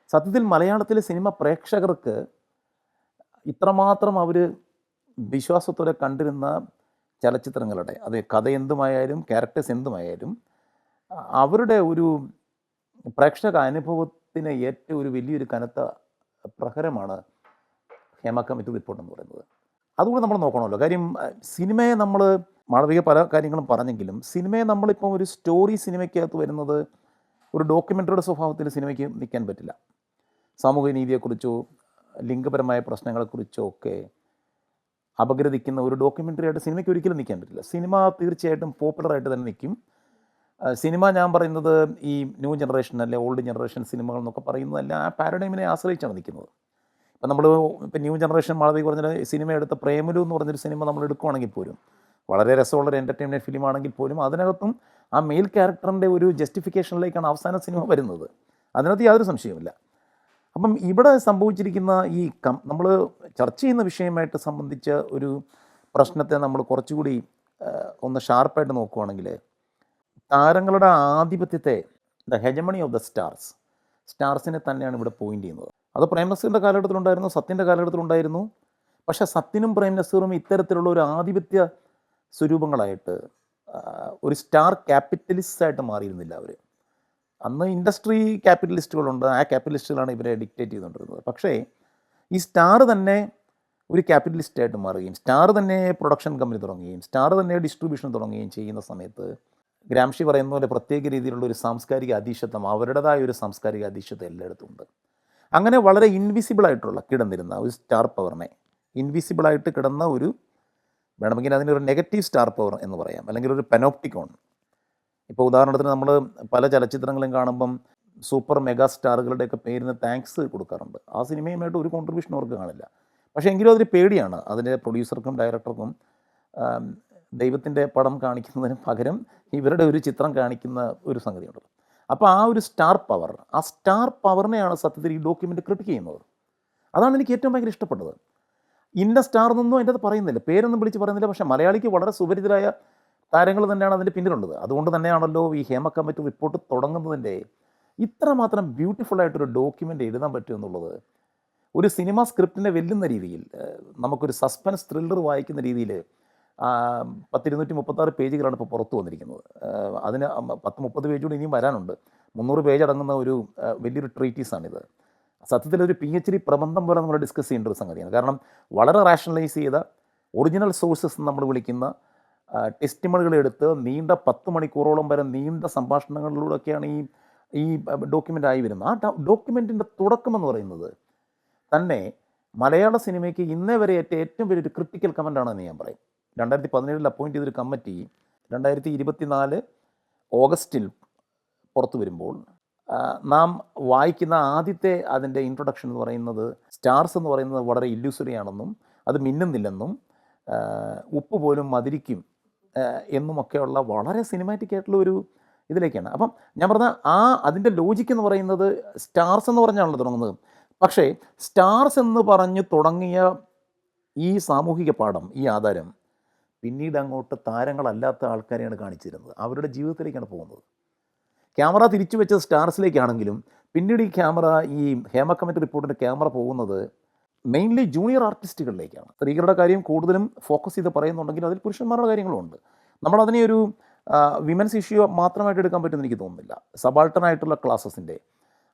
Speaker 1: സത്യത്തിൽ മലയാളത്തിലെ സിനിമ പ്രേക്ഷകർക്ക് ഇത്രമാത്രം അവർ വിശ്വാസത്തോടെ കണ്ടിരുന്ന ചലച്ചിത്രങ്ങളുടെ അത് കഥ എന്തുമായാലും ക്യാരക്ടേഴ്സ് എന്തുമായാലും അവരുടെ ഒരു പ്രേക്ഷക അനുഭവത്തിന് ഏറ്റവും ഒരു വലിയൊരു കനത്ത പ്രഹരമാണ് ഹേമ കമ്മിറ്റി റിപ്പോർട്ട് എന്ന് പറയുന്നത്. അതുകൂടെ നമ്മൾ നോക്കണമല്ലോ. കാര്യം സിനിമയെ നമ്മൾ മാളവിക പല കാര്യങ്ങളും പറഞ്ഞെങ്കിലും സിനിമയെ നമ്മളിപ്പം ഒരു സ്റ്റോറി സിനിമയ്ക്കകത്ത് വരുന്നത് ഒരു ഡോക്യുമെന്ററിയുടെ സ്വഭാവത്തിൽ സിനിമയ്ക്ക് നിൽക്കാൻ പറ്റില്ല. സാമൂഹിക നീതിയെക്കുറിച്ചോ ലിംഗപരമായ പ്രശ്നങ്ങളെക്കുറിച്ചോ ഒക്കെ അപഗ്രഥിക്കുന്ന ഒരു ഡോക്യുമെന്ററി ആയിട്ട് സിനിമയ്ക്ക് ഒരിക്കലും നിൽക്കാൻ പറ്റില്ല. സിനിമ തീർച്ചയായിട്ടും പോപ്പുലറായിട്ട് തന്നെ നിൽക്കും. സിനിമ ഞാൻ പറയുന്നത് ഈ ന്യൂ ജനറേഷൻ അല്ലെ ഓൾഡ് ജനറേഷൻ സിനിമകൾ എന്നൊക്കെ പറയുന്നതല്ല ആ പാരഡൈമിനെ ആശ്രയിച്ചാണ് നിൽക്കുന്നത്. ഇപ്പം നമ്മൾ ഇപ്പം ന്യൂ ജനറേഷൻ മാളവി പറഞ്ഞ സിനിമ എടുത്ത പ്രേമലു എന്ന് പറഞ്ഞൊരു സിനിമ നമ്മൾ എടുക്കുവാണെങ്കിൽ പോലും വളരെ രസമുള്ളൊരു എന്റർടൈൻമെന്റ് ഫിലിം ആണെങ്കിൽ പോലും അതിനകത്തും ആ മെയിൽ ക്യാരക്ടറിന്റെ ഒരു ജസ്റ്റിഫിക്കേഷനിലേക്കാണ് അവസാന സിനിമ വരുന്നത്. അതിനകത്ത് യാതൊരു സംശയവുമില്ല. അപ്പം ഇവിടെ സംഭവിച്ചിരിക്കുന്ന ഈ കം നമ്മൾ ചർച്ച ചെയ്യുന്ന വിഷയമായിട്ട് സംബന്ധിച്ച ഒരു പ്രശ്നത്തെ നമ്മൾ കുറച്ചുകൂടി ഒന്ന് ഷാർപ്പായിട്ട് നോക്കുവാണെങ്കിൽ താരങ്ങളുടെ ആധിപത്യത്തെ the hegemony of the stars സ്റ്റാർസിനെ തന്നെയാണ് ഇവിടെ പോയിന്റ് ചെയ്യുന്നത്. അത് പ്രേം നസീറിന്റെ കാലഘട്ടത്തിലുണ്ടായിരുന്നു സത്യന്റെ കാലഘട്ടത്തിലുണ്ടായിരുന്നു. പക്ഷേ സത്യനും പ്രേം നസീറും ഇത്തരത്തിലുള്ള ഒരു ആധിപത്യ സ്വരൂപങ്ങളായിട്ട് ഒരു സ്റ്റാർ ക്യാപിറ്റലിസ്റ്റ് ആയിട്ട് മാറിയിരുന്നില്ല അവർ അന്ന് ഇൻഡസ്ട്രി ക്യാപിറ്റലിസ്റ്റുകളുണ്ട് ആ ക്യാപിറ്റലിസ്റ്റുകളാണ് ഇവരെ ഡിക്റ്റേറ്റ് ചെയ്തുകൊണ്ടിരുന്നത്. പക്ഷേ ഈ സ്റ്റാർ തന്നെ ഒരു ക്യാപിറ്റലിസ്റ്റായിട്ട് മാറുകയും സ്റ്റാർ തന്നെ പ്രൊഡക്ഷൻ കമ്പനി തുടങ്ങുകയും സ്റ്റാർ തന്നെ ഡിസ്ട്രിബ്യൂഷൻ തുടങ്ങുകയും ചെയ്യുന്ന സമയത്ത് ഗ്രാംഷി പറയുന്ന പോലെ പ്രത്യേക രീതിയിലുള്ള ഒരു സാംസ്കാരിക അധീശത്വം അവരുടേതായ ഒരു സാംസ്കാരിക അധീശത്വം എല്ലായിടത്തും ഉണ്ട്. അങ്ങനെ വളരെ ഇൻവിസിബിൾ ആയിട്ടുള്ള കിടന്നിരുന്ന ഒരു സ്റ്റാർ പവറിനെ ഇൻവിസിബിൾ ആയിട്ട് കിടന്ന ഒരു വേണമെങ്കിൽ അതിനൊരു നെഗറ്റീവ് സ്റ്റാർ പവർ എന്ന് പറയാം. അല്ലെങ്കിൽ ഒരു പെനോപ്റ്റിക്കോൺ ഇപ്പോൾ ഉദാഹരണത്തിന് നമ്മൾ പല ചലച്ചിത്രങ്ങളും കാണുമ്പം സൂപ്പർ മെഗാ സ്റ്റാറുകളുടെയൊക്കെ പേരിന് താങ്ക്സ് കൊടുക്കാറുണ്ട്. ആ സിനിമയുമായിട്ട് ഒരു കോൺട്രിബ്യൂഷൻ അവർക്ക് കാണില്ല. പക്ഷേ എങ്കിലും അതൊരു പേടിയാണ്. അതിന്റെ പ്രൊഡ്യൂസർക്കും ഡയറക്ടർക്കും ദൈവത്തിന്റെ പടം കാണിക്കുന്നതിന് പകരം ഇവരുടെ ഒരു ചിത്രം കാണിക്കുന്ന ഒരു സംഗതിയുണ്ട് അപ്പോൾ ആ ഒരു സ്റ്റാർ പവർ ആ സ്റ്റാർ പവറിനെയാണ് സത്യത്തിൽ ഈ ഡോക്യുമെന്റ് ക്രിട്ടിക് ചെയ്യുന്നത്. അതാണ് എനിക്ക് ഏറ്റവും ഭയങ്കര ഇഷ്ടപ്പെട്ടത്. ഇന്ന സ്റ്റാർ എന്നൊന്നും അതിന്റെ അത് പറയുന്നില്ല. പേരൊന്നും വിളിച്ച് പറയുന്നില്ല. പക്ഷേ മലയാളിക്ക് വളരെ സുപരിചിതരായ താരങ്ങൾ തന്നെയാണ് അതിന്റെ പിന്നിലുള്ളത്. അതുകൊണ്ട് തന്നെയാണല്ലോ ഈ ഹേമ കമ്മിറ്റി റിപ്പോർട്ട് തുടങ്ങുന്നതിന്റെ ഇത്രമാത്രം ബ്യൂട്ടിഫുൾ ആയിട്ടൊരു ഡോക്യുമെന്റ് എഴുതാൻ പറ്റും എന്നുള്ളത് ഒരു സിനിമ സ്ക്രിപ്റ്റിനെ വെല്ലുന്ന രീതിയിൽ നമുക്കൊരു സസ്പെൻസ് ത്രില്ലർ വായിക്കുന്ന രീതിയിൽ പത്തിരുന്നൂറ്റി മുപ്പത്താറ് പേജുകളാണ് ഇപ്പോൾ പുറത്തു വന്നിരിക്കുന്നത്. അതിന് പത്ത് മുപ്പത് പേജ് കൂടി ഇനിയും വരാനുണ്ട്. മുന്നൂറ് പേജ് അടങ്ങുന്ന ഒരു വലിയൊരു ട്രീറ്റീസാണിത് സത്യത്തിൽ ഒരു പി എച്ച് ഡി പ്രബന്ധം പോലെ നമ്മൾ ഡിസ്കസ് ചെയ്യേണ്ട ഒരു സംഗതിയാണ്. കാരണം വളരെ റാഷണലൈസ് ചെയ്ത ഒറിജിനൽ സോഴ്സസ് നമ്മൾ വിളിക്കുന്ന ടെസ്റ്റിമണികൾ എടുത്ത് നീണ്ട പത്ത് മണിക്കൂറോളം വരെ നീണ്ട സംഭാഷണങ്ങളിലൂടെയൊക്കെയാണ് ഈ ഈ ഡോക്യുമെന്റ് ആയി വരുന്നത്. ആ ഡോക്യുമെന്റിന്റെ തുടക്കം എന്ന് പറയുന്നത് തന്നെ മലയാള സിനിമയ്ക്ക് ഇന്നേ വരെ ഏറ്റ ഏറ്റവും വലിയൊരു ക്രിട്ടിക്കൽ കമന്റാണെന്ന് ഞാൻ പറയും. രണ്ടായിരത്തി പതിനേഴിൽ അപ്പോയിന്റ് ചെയ്തൊരു കമ്മിറ്റി രണ്ടായിരത്തി ഇരുപത്തിനാല് ഓഗസ്റ്റിൽ പുറത്തു വരുമ്പോൾ നാം വായിക്കുന്ന ആദ്യത്തെ അതിന്റെ ഇൻട്രൊഡക്ഷൻ എന്ന് പറയുന്നത് സ്റ്റാർസ് എന്ന് പറയുന്നത് വളരെ ഇല്യൂസറി ആണെന്നും അത് മിന്നുന്നില്ലെന്നും ഉപ്പ് പോലും മതിരിക്കും എന്നുമൊക്കെയുള്ള വളരെ സിനിമാറ്റിക് ആയിട്ടുള്ള ഒരു ഇതിലേക്കാണ്. അപ്പം ഞാൻ പറഞ്ഞ ആ അതിന്റെ ലോജിക്ക് എന്ന് പറയുന്നത് സ്റ്റാർസ് എന്ന് പറഞ്ഞാണല്ലോ തുടങ്ങുന്നത്. പക്ഷേ സ്റ്റാർസ് എന്ന് പറഞ്ഞ് തുടങ്ങിയ ഈ സാമൂഹിക പാഠം ഈ ആധാരം പിന്നീട് അങ്ങോട്ട് താരങ്ങളല്ലാത്ത ആൾക്കാരെയാണ് കാണിച്ചിരുന്നത്. അവരുടെ ജീവിതത്തിലേക്കാണ് പോകുന്നത്. ക്യാമറ തിരിച്ചു വെച്ചത് സ്റ്റാർസിലേക്കാണെങ്കിലും പിന്നീട് ഈ ക്യാമറ ഈ ഹേമ കമ്മിറ്റി റിപ്പോർട്ടിന്റെ ക്യാമറ പോകുന്നത് മെയിൻലി ജൂനിയർ ആർട്ടിസ്റ്റുകളിലേക്കാണ്. സ്ത്രീകളുടെ കാര്യം കൂടുതലും ഫോക്കസ് ചെയ്ത് പറയുന്നുണ്ടെങ്കിലും അതിൽ പുരുഷന്മാരുടെ കാര്യങ്ങളും ഉണ്ട്. നമ്മളതിനെ ഒരു വിമൻസ് ഇഷ്യൂ മാത്രമായിട്ട് എടുക്കാൻ പറ്റുമെന്ന് എനിക്ക് തോന്നുന്നില്ല. സബാൾട്ടനായിട്ടുള്ള ക്ലാസ്സസിന്റെ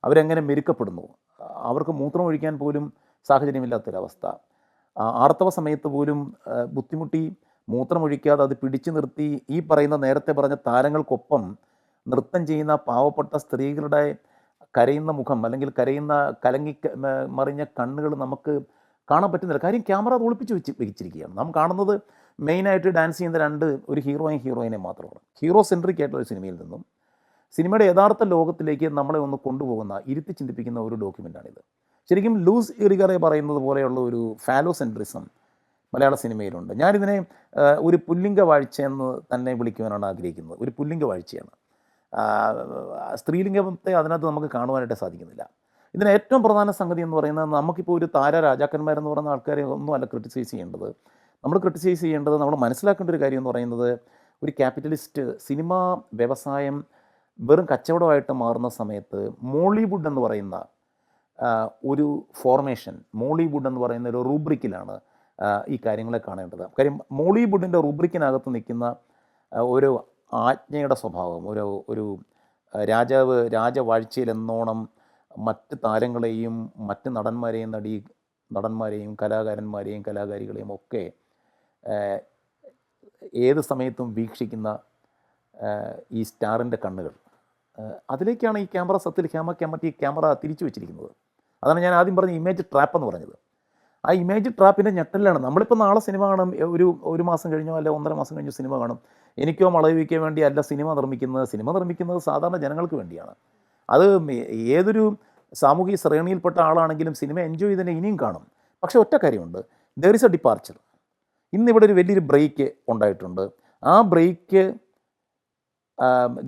Speaker 1: അവരെങ്ങനെ മെരുക്കപ്പെടുന്നു? അവർക്ക് മൂത്രം ഒഴിക്കാൻ പോലും സാഹചര്യമില്ലാത്തൊരവസ്ഥ. ആർത്തവ സമയത്ത് പോലും ബുദ്ധിമുട്ടി മൂത്രമൊഴിക്കാതെ അത് പിടിച്ചു നിർത്തി ഈ പറയുന്ന നേരത്തെ പറഞ്ഞ താരങ്ങൾക്കൊപ്പം നൃത്തം ചെയ്യുന്ന പാവപ്പെട്ട സ്ത്രീകളുടെ കരയുന്ന മുഖം അല്ലെങ്കിൽ കരയുന്ന കലങ്ങി മറിഞ്ഞ കണ്ണുകൾ നമുക്ക് കാണാൻ പറ്റുന്നില്ല. കാര്യം ക്യാമറ അത് ഒളിപ്പിച്ച് വെച്ച് വെച്ചിരിക്കുകയാണ്. നാം കാണുന്നത് മെയിനായിട്ട് ഡാൻസ് ചെയ്യുന്ന രണ്ട് ഒരു ഹീറോയും ഹീറോയിനെ മാത്രമാണ്. ഹീറോ സെൻട്രിക് ആയിട്ടുള്ള ഒരു സിനിമയിൽ നിന്നും സിനിമയുടെ യഥാർത്ഥ ലോകത്തിലേക്ക് നമ്മളെ ഒന്ന് കൊണ്ടുപോകുന്ന ഇരുത്തി ചിന്തിപ്പിക്കുന്ന ഒരു ഡോക്യുമെന്റാണിത് ശരിക്കും ലൂസ് ഇറിഗറെ പറയുന്നത് പോലെയുള്ള ഒരു ഫാലോ സെൻട്രിസം മലയാള സിനിമയിലുണ്ട്. ഞാനിതിനെ ഒരു പുല്ലിംഗ വാഴ്ചയെന്ന് തന്നെ വിളിക്കുവാനാണ് ആഗ്രഹിക്കുന്നത്. ഒരു പുല്ലിംഗ വാഴ്ചയാണ്. സ്ത്രീലിംഗത്തെ അതിനകത്ത് നമുക്ക് കാണുവാനായിട്ട് സാധിക്കുന്നില്ല. ഇതിന് ഏറ്റവും പ്രധാന സംഗതി എന്ന് പറയുന്നത് നമുക്കിപ്പോൾ ഒരു താര രാജാക്കന്മാരെന്ന് പറയുന്ന ആൾക്കാരെ ഒന്നും അല്ല ക്രിട്ടിസൈസ് ചെയ്യേണ്ടത്. നമ്മൾ ക്രിട്ടിസൈസ് ചെയ്യേണ്ടത് നമ്മൾ മനസ്സിലാക്കേണ്ട ഒരു കാര്യം എന്ന് പറയുന്നത് ഒരു ക്യാപിറ്റലിസ്റ്റ് സിനിമാ വ്യവസായം വെറും കച്ചവടമായിട്ട് മാറുന്ന സമയത്ത് മോളിവുഡ് എന്ന് പറയുന്ന ഒരു ഫോർമേഷൻ മോളിവുഡ് എന്ന് പറയുന്ന ഒരു റൂബ്രിക്കിലാണ് ഈ കാര്യങ്ങളെ കാണേണ്ടത്. കാര്യം മോളിവുഡിന്റെ റൂബ്രിക്കിനകത്ത് നിൽക്കുന്ന ഒരു ആജ്ഞയുടെ സ്വഭാവം ഒരു ഒരു രാജാവ് രാജവാഴ്ചയിലെന്നോണം മറ്റ് താരങ്ങളെയും മറ്റ് നടന്മാരെയും നടി നടന്മാരെയും കലാകാരന്മാരെയും കലാകാരികളെയും ഒക്കെ ഏത് സമയത്തും വീക്ഷിക്കുന്ന ഈ സ്റ്റാറിന്റെ കണ്ണുകൾ. അതിലേക്കാണ് ഈ ക്യാമറ സത്തിൽ ക്യാമറ ക്യാമറ ഈ ക്യാമറ തിരിച്ചു വെച്ചിരിക്കുന്നത്. അതാണ് ഞാൻ ആദ്യം പറഞ്ഞ ഇമേജ് ട്രാപ്പ് എന്ന് പറഞ്ഞത്. ആ ഇമേജ് ട്രാപ്പിന്റെ ഞെട്ടലാണ് നമ്മളിപ്പോൾ നാളെ സിനിമ കാണും ഒരു ഒരു മാസം കഴിഞ്ഞോ അല്ല ഒന്നര മാസം കഴിഞ്ഞോ സിനിമ കാണും. എനിക്കോ മളവിക്കാൻ വേണ്ടി അല്ല സിനിമ നിർമ്മിക്കുന്നത്. സിനിമ നിർമ്മിക്കുന്നത് സാധാരണ ജനങ്ങൾക്ക് വേണ്ടിയാണ്. അത് ഏതൊരു സാമൂഹിക ശ്രേണിയിൽപ്പെട്ട ആളാണെങ്കിലും സിനിമ എൻജോയ് ചെയ്തതിനെ ഇനിയും കാണും. പക്ഷേ ഒറ്റ കാര്യമുണ്ട്. ദർ ഇസ് എ ഡിപ്പാർച്ചർ ഇന്നിവിടെ ഒരു വലിയൊരു ബ്രേക്ക് ഉണ്ടായിട്ടുണ്ട്. ആ ബ്രേക്ക്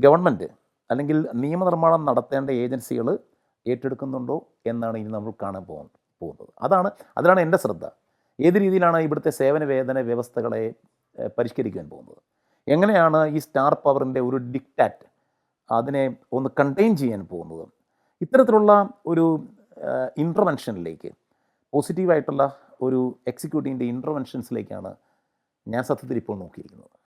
Speaker 1: ഗവൺമെന്റ് അല്ലെങ്കിൽ നിയമനിർമ്മാണം നടത്തേണ്ട ഏജൻസികൾ ഏറ്റെടുക്കുന്നുണ്ടോ എന്നാണ് ഇനി നമ്മൾ കാണാൻ പോകുന്നത്. പോകുന്നത്. അതാണ് അതിലാണ് എന്റെ ശ്രദ്ധ. ഏത് രീതിയിലാണ് ഇവിടുത്തെ സേവന വേതന വ്യവസ്ഥകളെ പരിഷ്കരിക്കാൻ പോകുന്നത്? എങ്ങനെയാണ് ഈ സ്റ്റാർ പവറിന്റെ ഒരു ഡിക്റ്റാറ്റ് അതിനെ ഒന്ന് കണ്ടെയ്ൻ ചെയ്യാൻ പോകുന്നത്? ഇത്തരത്തിലുള്ള ഒരു ഇന്റർവെൻഷനിലേക്ക് പോസിറ്റീവായിട്ടുള്ള ഒരു എക്സിക്യൂട്ടീവിന്റെ ഇന്റർവെൻഷൻസിലേക്കാണ് ഞാൻ സത്യത്തിൽ ഇപ്പോൾ നോക്കിയിരിക്കുന്നത്.